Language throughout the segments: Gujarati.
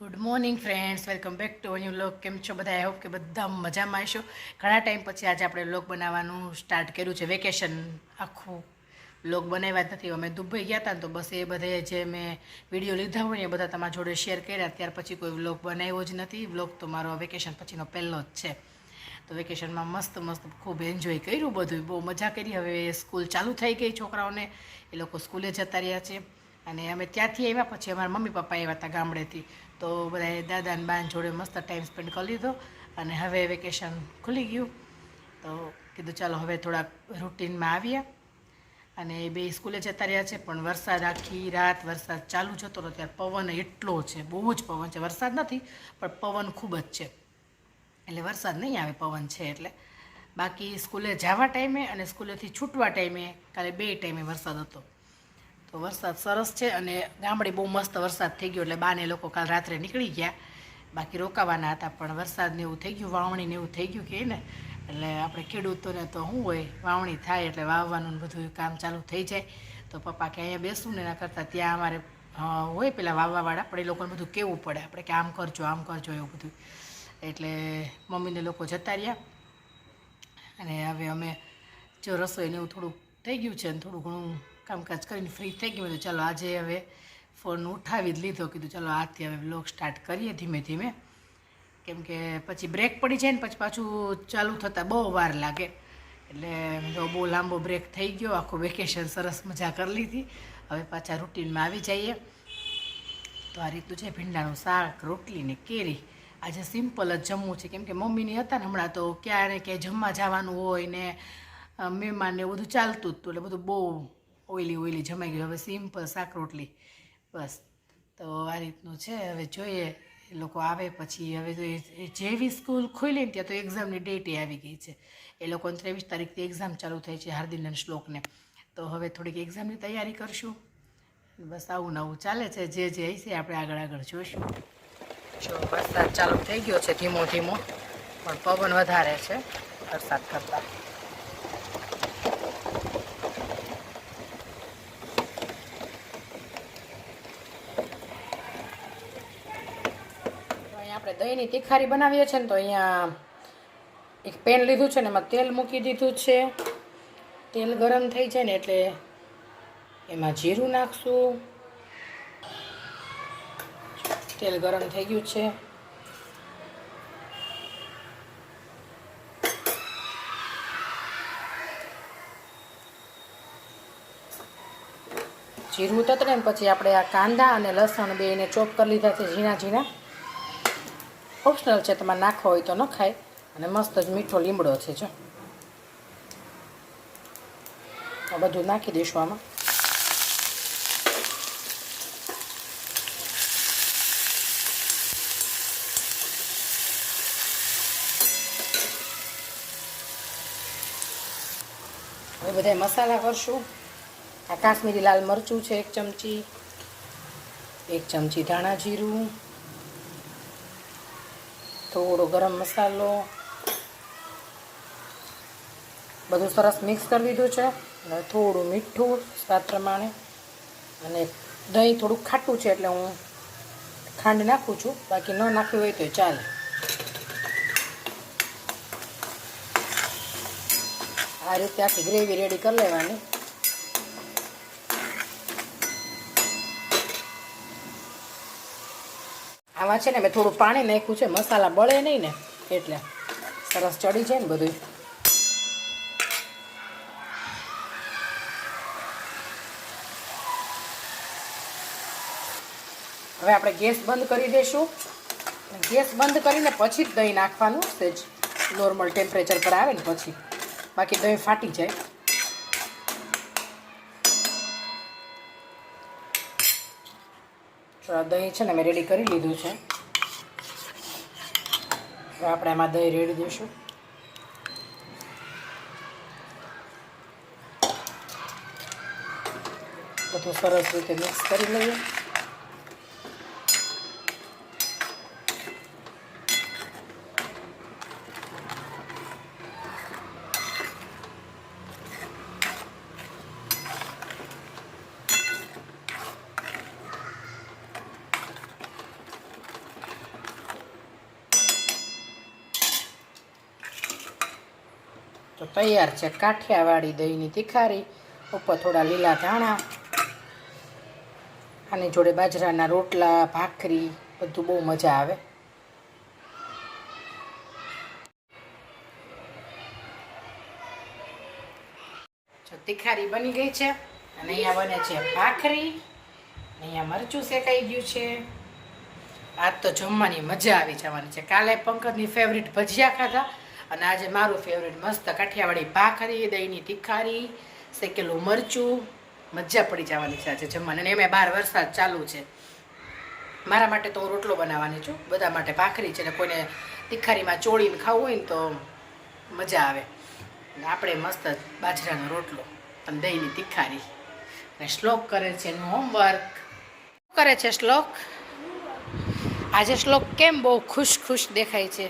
Good morning friends welcome back to new look કેમ છો બધા? આઈ હોપ કે બધા મજામાં હશો. ઘણા ટાઈમ પછી આજે આપણે લોક બનાવવાનું સ્ટાર્ટ કર્યું છે. વેકેશન આખું લોક બનાવ્યા જ નથી. અમે દુબઈ ગયા હતા ને તો બસ એ બધે જે મેં વીડિયો લીધા હોય એ બધા તમારા જોડે શેર કર્યા. ત્યાર પછી કોઈ વ્લોગ બનાવ્યો જ નથી. વ્લોગ તો મારો વેકેશન પછીનો પહેલો જ છે. તો વેકેશનમાં મસ્ત મસ્ત ખૂબ એન્જોય કર્યું બધું. બહુ મજા કરી. હવે સ્કૂલ ચાલુ થઈ ગઈ છોકરાઓને. એ લોકો સ્કૂલે જતા રહ્યા છે. અને અમે ત્યાંથી આવ્યા. પછી અમારા મમ્મી પપ્પા આવ્યા હતા ગામડેથી. તો બધાએ દાદા અને બાન જોડે મસ્ત ટાઈમ સ્પેન્ડ કરી લીધો અને હવે વેકેશન ખુલી ગયું. તો કીધું ચાલો હવે થોડાક રૂટીનમાં આવ્યા અને બે સ્કૂલે જતા રહ્યા છે, પણ વરસાદ આખી રાત વરસાદ ચાલુ જતો હતો ત્યારે પવન એટલો છે, બહુ જ પવન છે. વરસાદ નથી, પણ પવન ખૂબ જ છે. એટલે વરસાદ નહીં આવે, પવન છે એટલે. બાકી સ્કૂલે જવા ટાઈમે અને સ્કૂલેથી છૂટવા ટાઈમે કાલે બે ટાઈમે વરસાદ હતો. તો વરસાદ સરસ છે અને ગામડે બહુ મસ્ત વરસાદ થઈ ગયો એટલે બાને લોકો કાલ રાત્રે નીકળી ગયા. બાકી રોકાવાના હતા, પણ વરસાદને એવું થઈ ગયું, વાવણી ને એવું થઈ ગયું કે ને. એટલે આપણે ખેડૂતોને તો શું હોય, વાવણી થાય એટલે વાવવાનું બધું કામ ચાલુ થઈ જાય. તો પપ્પા કે અહીંયા બેસવું ને એના કરતાં ત્યાં અમારે હોય પેલા વાવવાવાળા, પણ એ લોકોને બધું કહેવું પડે. આપણે કે આમ કરજો આમ કરજો એવું બધું. એટલે મમ્મીને લોકો જતા રહ્યા. અને હવે અમે જો રસોઈને એવું થોડુંક થઈ ગયું છે ને થોડું ઘણું કામકાજ કરીને ફ્રી થઈ ગયું તો ચાલો, આજે હવે ફોન ઉઠાવી જ લીધો. કીધું, ચાલો, આથી હવે બ્લોગ સ્ટાર્ટ કરીએ ધીમે ધીમે. કેમ કે પછી બ્રેક પડી જાય ને, પછી પાછું ચાલુ થતાં બહુ વાર લાગે. એટલે તો બહુ લાંબો બ્રેક થઈ ગયો, આખું વેકેશન સરસ મજા કરી લીધી. હવે પાછા રૂટીનમાં આવી જઈએ. તો આ રીતનું છે, ભીંડાનું શાક, રોટલી ને કેરી. આજે સિમ્પલ જ જમવું છે. કેમ કે મમ્મીની હતા ને હમણાં, તો ક્યારે ક્યાંય જમવા જવાનું હોય ને મહેમાનને બધું ચાલતું હતું. એટલે બધું બહુ ઓઈલી ઓઈલી જમાઈ ગયું. હવે સિમ્પલ શાક રોટલી. બસ. તો આ રીતનું છે. હવે જોઈએ. એ લોકો આવે પછી હવે તો એ- જેવી સ્કૂલ ખુલી ને ત્યાં તો એક્ઝામની ડેટે આવી ગઈ છે. એ લોકોને ત્રેવીસ તારીખથી એક્ઝામ ચાલુ થઈ છે હાર્દિન શ્લોકને. તો હવે થોડીક એક્ઝામની તૈયારી કરશું. બસ આવું નવું ચાલે છે. જે જે છે આપણે આગળ આગળ જોઈશું. જો વરસાદ ચાલુ થઈ ગયો છે ધીમો ધીમો. પણ પવન વધારે છે વરસાદ કરતાં. આપણે દહીંની તીખારી બનાવીએ છીએ ને તો અહીંયા એક પેન લીધું છે ને એમાં તેલ મૂકી દીધું છે. તેલ ગરમ થઈ જાય ને એટલે એમાં જીરું નાખશું. તેલ ગરમ થઈ ગયું છે. જીરું તતરે પછી આપણે આ કાંદા અને લસણ બેને ચોપ કરી લીધા છે ઝીણા ઝીણા. ઓપ્શનલ છે તમારે નાખવો હોય તો ન ખાય અને મસ્ત જ મીઠો લીમડો છે, જો. આ બધું નાખી દઈશું આમાં. હવે બધા મસાલા કરશું. આ કાશ્મીરી લાલ મરચું છે, એક ચમચી. એક ચમચી ધાણા જીરું. થોડો ગરમ મસાલો, બધું સરસ મિક્સ કરી દીધું છે. અને થોડું મીઠું સ્વાદ પ્રમાણે. અને દહીં થોડું ખાટું છે એટલે હું ખાંડ નાખું છું. બાકી ન નાખ્યું હોય તો ચાલે. આ રીતે આખી ગ્રેવી રેડી કરી લેવાની. આમાં છે ને, મેં થોડું પાણી નાખ્યું છે, મસાલા બળે નહીં ને, એટલે સરસ ચડી જાય ને બધું હવે આપણે ગેસ બંધ કરી દઈશું ગેસ બંધ કરીને પછી જ દહીં નાખવાનું, સેજ નોર્મલ ટેમ્પરેચર પર આવે ને પછી. બાકી દહીં ફાટી જાય. દહીં છે ને મેં રેડી કરી લીધું છે. આપણે એમાં દહીં રેડી દઈશું. બધું સરસ રીતે મિક્સ કરી લઈએ. તૈયાર છે. કાઠિયાવાડી દહીંની તિખારી, ઉપર થોડા લીલા ધાણા આની જોડે બાજરાના રોટલા, ભાખરી, બધું બહુ મજા આવે. તિખારી બની ગઈ છે અને અહીંયા બને છે ભાખરી. અહીંયા મરચું શેકાઈ ગયું છે. આજ તો જમવાની મજા આવી જવાની છે. કાલે પંકજની ફેવરિટ ભજીયા ખાધા. અને આજે મારું ફેવરેટ મસ્ત કાઠિયાવાડી ભાખરી, દહીંની તિખારી, શેકેલું મરચું, મજા પડી જવાની છે આજે જમવાની. અને એમાં બાર વરસાદ ચાલુ છે. મારા માટે તો રોટલો બનાવવાની છું. બધા માટે ભાખરી છે ને કોઈને તિખારીમાં ચોળીને ખાવું હોય ને તો મજા આવે. આપણે મસ્ત બાજરાનો રોટલો અને દહીંની તિખારી. અને શ્લોક કરે છે એનું હોમવર્ક કરે છે શ્લોક? આજે શ્લોક કેમ બહુ ખુશ ખુશ દેખાય છે?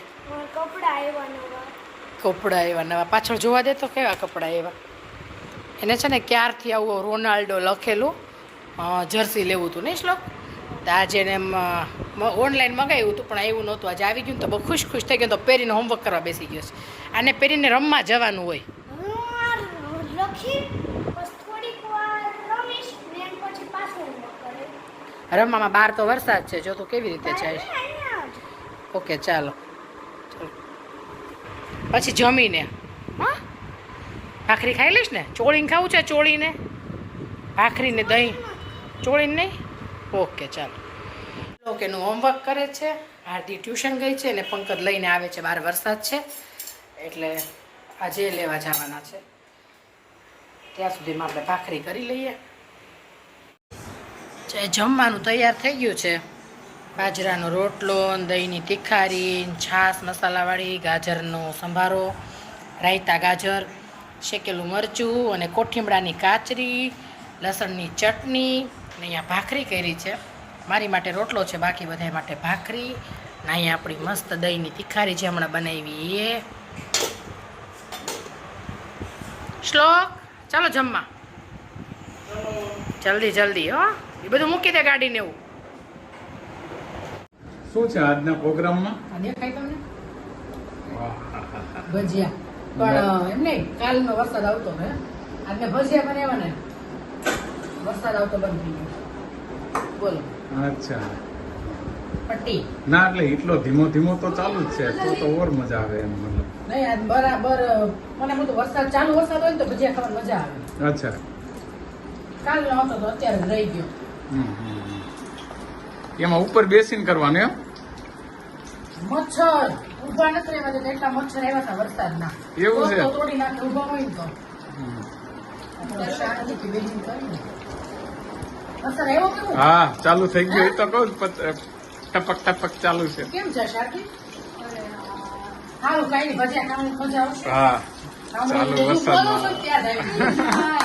કપડા આવ્યા કપડાં એવા નવા. પાછળ જોવા દે તો કેવા કપડાં એવા. એને છે ને ક્યારથી આવું રોનાલ્ડો લખેલું જર્સી લેવું હતું નહીં શ્લોક? તો આજે એને ઓનલાઈન મગાવ્યું હતું પણ એવું નહોતું. આજે આવી ગયું તો બહુ ખુશ ખુશ થઈ ગયો તો પહેરીને હોમવર્ક કરવા બેસી ગયો છે. આને પહેરીને રમવા જવાનું હોય. રમવામાં બહાર તો વરસાદ છે. જો તું કેવી રીતે જાય. ઓકે ચાલો. પછી જમીને. હા? ભાખરી ખાઈ લઈશ ને? ચોળીને ખાવું છે ચોળીને? ભાખરીને દહીં. ચોળીને નહીં? ઓકે ચાલો. એનું હોમવર્ક કરે છે. હાર્દી ટ્યુશન ગઈ છે ને પંકજ લઈને આવે છે બહાર વરસાદ છે. એટલે આજે લેવા જવાના છે. ત્યાં સુધીમાં આપણે ભાખરી કરી લઈએ. જે જમવાનું તૈયાર થઈ ગયું છે બાજરાનો રોટલો, દહીંની તિખારી, છાશ, મસાલાવાળી, ગાજરનો સંભારો, રાયતા ગાજર, શેકેલું મરચું અને કોઠીમડાની કાચરી, લસણની ચટણી અને અહીંયા ભાખરી કરી છે. મારી માટે રોટલો છે, બાકી બધા માટે ભાખરી. ને અહીંયા આપણી મસ્ત દહીંની તિખારી જે હમણાં બનાવી એ. શ્લોક? ચાલો જમવા. જલ્દી જલ્દી, હો. એ બધું મૂકી દે ગાડીને એવું. શું છે આજના પ્રોગ્રામમાં? દેખાય તમને? ભજીયા. પણ એમ નહીં કાલનો વરસાદ આવતો ને આજને ભજીયા બનાવ્યા ને વરસાદ આવતો બંધ થઈ ગયો. બોલો. અચ્છા. પટ્ટી. ના એટલે એટલો ધીમો ધીમો તો ચાલુ જ છે. તો તો ઓર મજા આવે એમ મતલબ. નહીં આજ બરાબર મને બધું વરસાદ ચાલુ વરસાદ હોય ને તો ભજીયા ખાવાની મજા આવે. અચ્છા. કાલનો આવતો તો અત્યારે રહી ગયો. એમાં ઉપર બેસીને કરવાનું એમ? મચ્છર. ઊભા નથી રહેવા દેતા એટલા મચ્છર આવ્યા હતા વરસાદના. એવું છે? તોડી નાખે ઊભા હોય તો. વરસાદ હા ચાલુ થઈ ગયું. એ તો કહું જ ટપક ટપક ચાલુ છે. કેમ છે સારું કઈ હા ચાલુ આવી.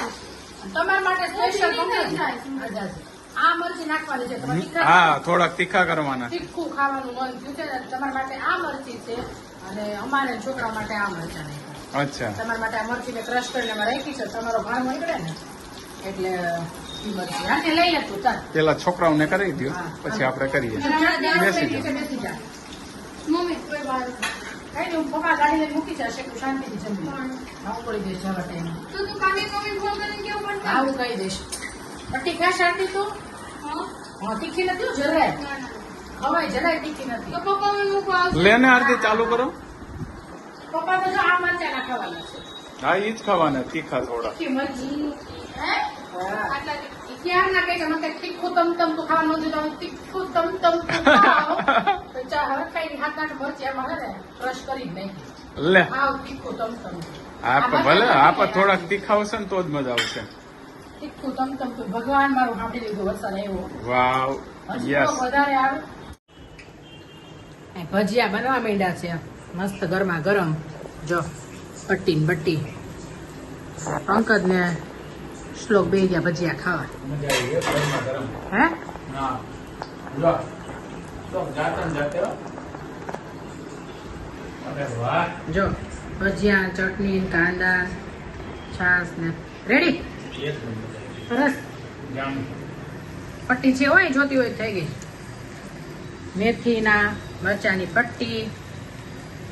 તમારા માટે સ્પેશિયલ આ મરચી નાખવાની છે. તમારે તીખા હા થોડાક તીખા કરવાના. તીખું ખાવાનું મન થયું છે તમારા માટે આ મરચી છે અને અમારે છોકરા માટે આ મરચા નાખ્યા અચ્છા. તમારા માટે આ મરચીને ક્રશ કરીને અમે રાખી છે. તમારો ભાણ નીકળે ને એટલે પેલા છોકરાઓને કરી દો પછી આપણે કરીએ. બેસી જાઓ. મમ્મી કઈ હું પપ્પા ગાડી લઈને મૂકી જશે તું શાંતિથી જમી હું. પડી દઈશ જવા ટાઈમે. તો તું કામે મમ્મી ફોન કરીને કેવું પણ હા કહી દઈશ. પટ્ટી ખા શાંતિ તું? હા. હા તીખી નથી હો, જરાય. ના, ના. જરાય તીખી નથી. તો પપ્પા લેને આરતી ચાલુ કરો. પપ્પા તો જો આ મરચા ના ખાવાના છે. હા ઈ જ ખાવાના તીખા થોડા. તીખી હે? હા. ક્યાં ના કહે કે મને તીખું તમ તમ તો ખાવાનું નથી તીખું તમ તમ તું ખાઓ. તો ચા હવે ખાઈ હાથ નાખ મરચી આમાં ને ક્રશ કરી જ નાખી. લે. ખાવ તીખું તમ તમ આપ ભલે આપ થોડાક તીખા હશે ને તો જ મજા આવશે. તીખું તમ તમ તો ભગવાન મારું સાંભળી લીધું વરસાદ આવ્યો. Wow yes. વધારે આવે. ભજીયા બનવા માંડ્યા છે. મસ્ત ગરમા ગરમ. જો પટ્ટી ને બટ્ટી. પંકજ ને શ્લોક બે ગયા ભજીયા ખાવા. હે જો ભજીયા ચટણી ને કાંદા છાસ ને. રેડી સરસ. પટ્ટી છે હોય જોતી હોય થઈ ગઈ. મેથીના મરચાની પટ્ટી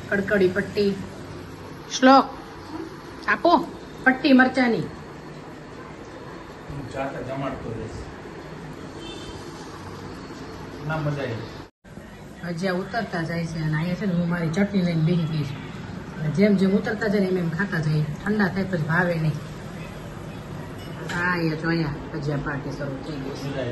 કડકડી પટ્ટી. શ્લોક. આપો. પટ્ટી મરચાની. હજી ઉતરતા જાય છે અને અહીંયા છે ને હું મારી ચટણી લઈને બેસી ગઈ છું. જેમ જેમ ઉતરતા જાય ને એમ એમ ખાતા જઈએ. ઠંડા થાય પછી ભાવે નહીં. હા તો અહીંયા હજી પાર્ટી શરૂ થઈ ગઈ છે.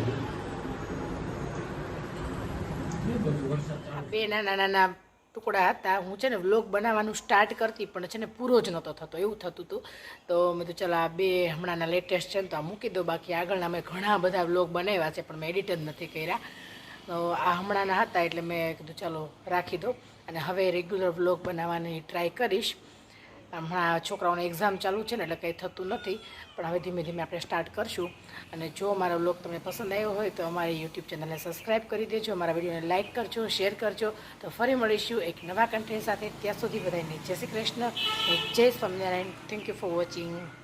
બે નાના નાના ટુકડા હતા. હું છે ને વ્લોગ બનાવવાનું સ્ટાર્ટ કરતી, પણ છે ને પૂરો જ નહોતો થતો. એવું થતું હતું. તો મેં તો ચાલો આ બે હમણાંના લેટેસ્ટ છે ને તો આ મૂકી દો બાકી આગળના મેં ઘણા બધા વ્લોગ બનાવ્યા છે, પણ મેં એડિટ જ નથી કર્યા. તો આ હમણાંના હતા એટલે મેં કીધું ચાલો રાખી દો અને હવે રેગ્યુલર વ્લોગ બનાવવાની ટ્રાય કરીશ. હમણાં છોકરાઓને એક્ઝામ ચાલુ છે ને એટલે કંઈ થતું નથી. પણ હવે ધીમે ધીમે આપણે સ્ટાર્ટ કરશું. અને જો અમારો બ્લોગ તમને પસંદ આવ્યો હોય તો અમારી યુટ્યુબ ચેનલને સબસ્ક્રાઈબ કરી દેજો. અમારા વિડીયોને લાઇક કરજો શેર કરજો. તો ફરી મળીશું એક નવા કન્ટેન્ટ સાથે. ત્યાં સુધી બધાને જય શ્રી કૃષ્ણ. જય Swaminarayan. Thank you for watching